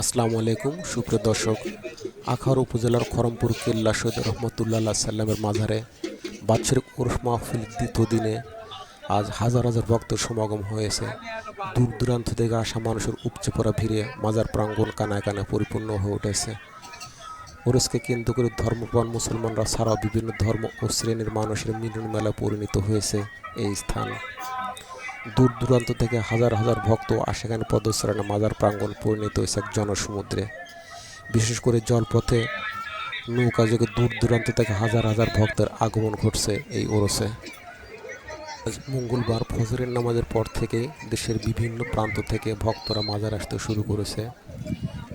আসসালামু আলাইকুম। সুপ্রিয় দর্শক, আখাউড়া উপজেলার খরমপুর কেল্লা সৈয়দ রহমতুল্লাহ সাল্লামের মাজারে বাৎসরিক উরস মাহফিল দ্বিতীয় দিনে আজ হাজার হাজার ভক্তের সমাগম হয়েছে। দূর দূরান্ত থেকে আসা মানুষের উপচে পড়া ভিড়ে মাজার প্রাঙ্গণ কানায় কানায় পরিপূর্ণ হয়ে উঠেছে। উরসকে কেন্দ্র করে ধর্মপ্রাণ মুসলমানরা ছাড়াও বিভিন্ন ধর্ম ও শ্রেণির মানুষের মিলন মেলায় পরিণত হয়েছে এই স্থান। দূর দূরান্ত থেকে হাজার হাজার ভক্ত আশেখানে পদচারণে মাজার প্রাঙ্গণ পরিণত হয়েছে এক জনসমুদ্রে। বিশেষ করে জলপথে নৌকা যোগে দূর দূরান্ত থেকে হাজার হাজার ভক্তের আগমন ঘটছে এই ওরসে। আজ মঙ্গলবার ফজরের নামাজের পর থেকে দেশের বিভিন্ন প্রান্ত থেকে ভক্তরা মাজার আসতে শুরু করেছে।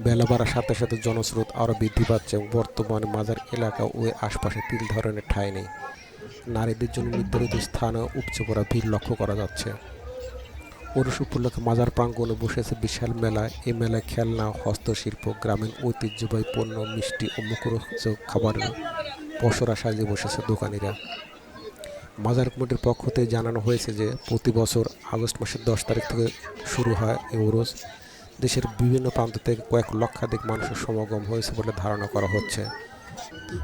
বেলা বাড়ার সাথে সাথে জনস্রোত আরও বৃদ্ধি পাচ্ছে এবং বর্তমানে মাজার এলাকা ও আশপাশে তিল ধরনের ঠাঁই নেই। নারীদের জন্য নির্ধারিত স্থানে উপচে পড়া ভিড় লক্ষ্য করা যাচ্ছে। ওরস উপলক্ষে মাজার প্রাঙ্গণে বসেছে বিশাল মেলা। এই মেলায় খেলনা, হস্তশিল্প, গ্রামীণ ঐতিহ্যবাহী পণ্য, মিষ্টি ও মুখরোচক খাবারের পসরা সাজিয়ে বসেছে দোকানিরা। মাজার কমিটির পক্ষ থেকে জানানো হয়েছে যে, প্রতি বছর আগস্ট মাসের দশ তারিখ থেকে শুরু হয় এই ওরস। দেশের বিভিন্ন প্রান্ত থেকে কয়েক লক্ষাধিক মানুষের সমাগম হয়েছে বলে ধারণা করা হচ্ছে।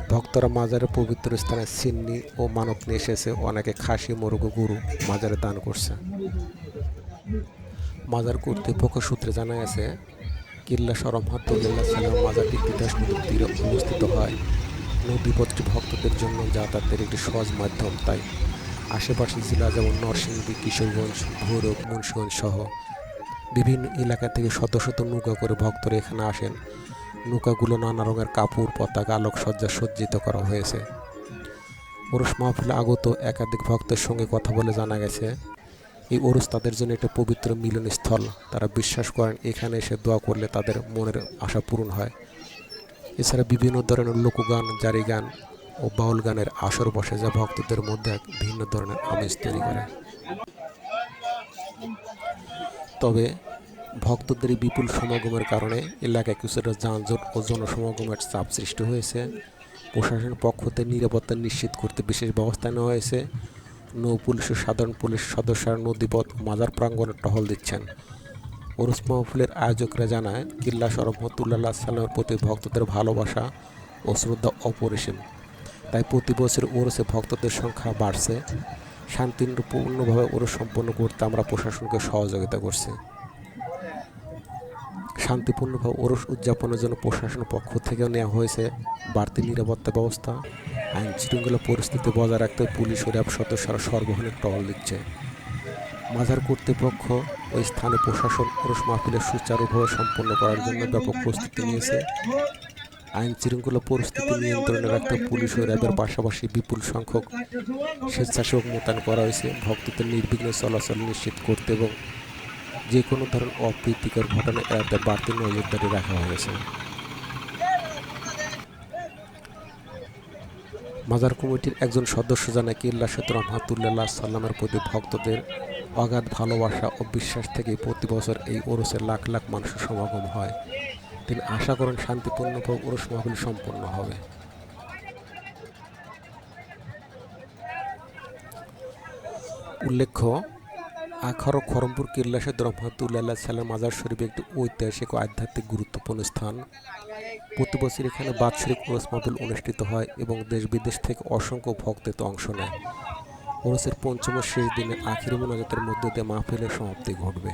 ভক্তরা মাজারের পবিত্র স্থানে সিন্নি ও মানব নিয়ে এসেছে। অনেকে খাসি, মোরগ, গরু মাজারে দান করছে। মাজার কর্তৃপক্ষ সূত্রে জানা গেছে, কিল্লা সরমহাতুল্লাহ সাল্লাম মাজারটি তিতাস নদীর তীরে অবস্থিত হয়। নদীপথটি ভক্তদের জন্য যাতায়াতের একটি সহজ মাধ্যম, তাই আশেপাশের জেলা যেমন নরসিংদী, কিশোরগঞ্জ, ভৈরব, মুন্সিগঞ্জ সহ বিভিন্ন এলাকা থেকে শত শত নৌকা করে ভক্তরা এখানে আসেন। নৌকাগুলো নানা রঙের কাপড়, পতাকা, আলোকসজ্জা সজ্জিত করা হয়েছে। পুরুষ মাহফিলে আগত একাধিক ভক্তের সঙ্গে কথা বলে জানা গেছে এই ওরস তাদের জন্য একটা পবিত্র মিলনস্থল। তারা বিশ্বাস করেন, এখানে এসে দোয়া করলে তাদের মনের আশা পূরণ হয়। এছাড়া বিভিন্ন ধরনের লোকগান জারি গান ও বাউল গানের আসর বসে যা ভক্তদের মধ্যে এক ভিন্ন ধরনের আমেজ তৈরি করে। তবে ভক্তদের বিপুল সমাগমের কারণে এলাকায় কিছুটা যানজট ও জনসমাগমের চাপ সৃষ্টি হয়েছে। প্রশাসনের পক্ষ থেকে নিরাপত্তা নিশ্চিত করতে বিশেষ ব্যবস্থা নেওয়া হয়েছে। নৌ পুলিশের সাধারণ পুলিশ সদস্যরা নদীপথ মাজার প্রাঙ্গণে টহল দিচ্ছেন। ওরস মাহফিলের আয়োজকরা জানায়, কিল্লা সরমতুল্লাহ সাল্লামের প্রতি ভক্তদের ভালোবাসা ও শ্রদ্ধা অপরিসীম। তাই প্রতি বছর ওরসে ভক্তদের সংখ্যা বাড়ছে। শান্তিপূর্ণভাবে ওরস সম্পন্ন করতে আমরা প্রশাসনকে সহযোগিতা করছি। শান্তিপূর্ণভাবে ওরস উদযাপনের জন্য প্রশাসনের পক্ষ থেকেও নেওয়া হয়েছে বাড়তি নিরাপত্তা ব্যবস্থা। আইন শৃঙ্খলা পরিস্থিতি বজায় রাখতে পুলিশ ও র্যাব সদস্যরা সর্বক্ষণে টহল দিচ্ছে। মাজার কর্তৃপক্ষ ওই স্থানে প্রশাসন ওরস মাহফিলের সুচারুভাবে সম্পন্ন করার জন্য ব্যাপক প্রস্তুতি নিয়েছে। আইন শৃঙ্খলা পরিস্থিতি নিয়ন্ত্রণে রাখতে পুলিশ ও র্যাবের পাশাপাশি বিপুল সংখ্যক স্বেচ্ছাসেবক মোতায়েন করা হয়েছে। ভক্তদের নির্বিঘ্ন চলাচল নিশ্চিত করতে এবং যে কোনো ধরনের অপ্রীতিকর ঘটনা এড়াতে বাড়তি নজরদারি রাখা হয়েছে। মাজার কমিটির একজন সদস্য জানায়, কিল্লা সৈয়দ রহমাতুল্লাহ সাল্লামের প্রতি ভক্তদের অগাধ ভালোবাসা ও বিশ্বাস থেকে প্রতি বছর এই ওরসের লাখ লাখ মানুষের সমাগম হয়। তিনি আশা করেন শান্তিপূর্ণভাবে ওরস মাহফিল সম্পন্ন হবে। উল্লেখ্য আখারো খরমপুর কিল্লা সৈয়দ রহমতুল্লাহ সাল্লাম মাজার শরীফ একটি ঐতিহাসিক ও আধ্যাত্মিক গুরুত্বপূর্ণ স্থান। প্রতি বছর এখানে বাৎসরিক ওরস মাহফিল অনুষ্ঠিত হয় এবং দেশ বিদেশ থেকে অসংখ্য ভক্ত অংশ নেয়। ওরসের পঞ্চম শেষ দিনে আখিরি মোনাজাতের মধ্য দিয়ে মাহফিলের সমাপ্তি ঘটবে।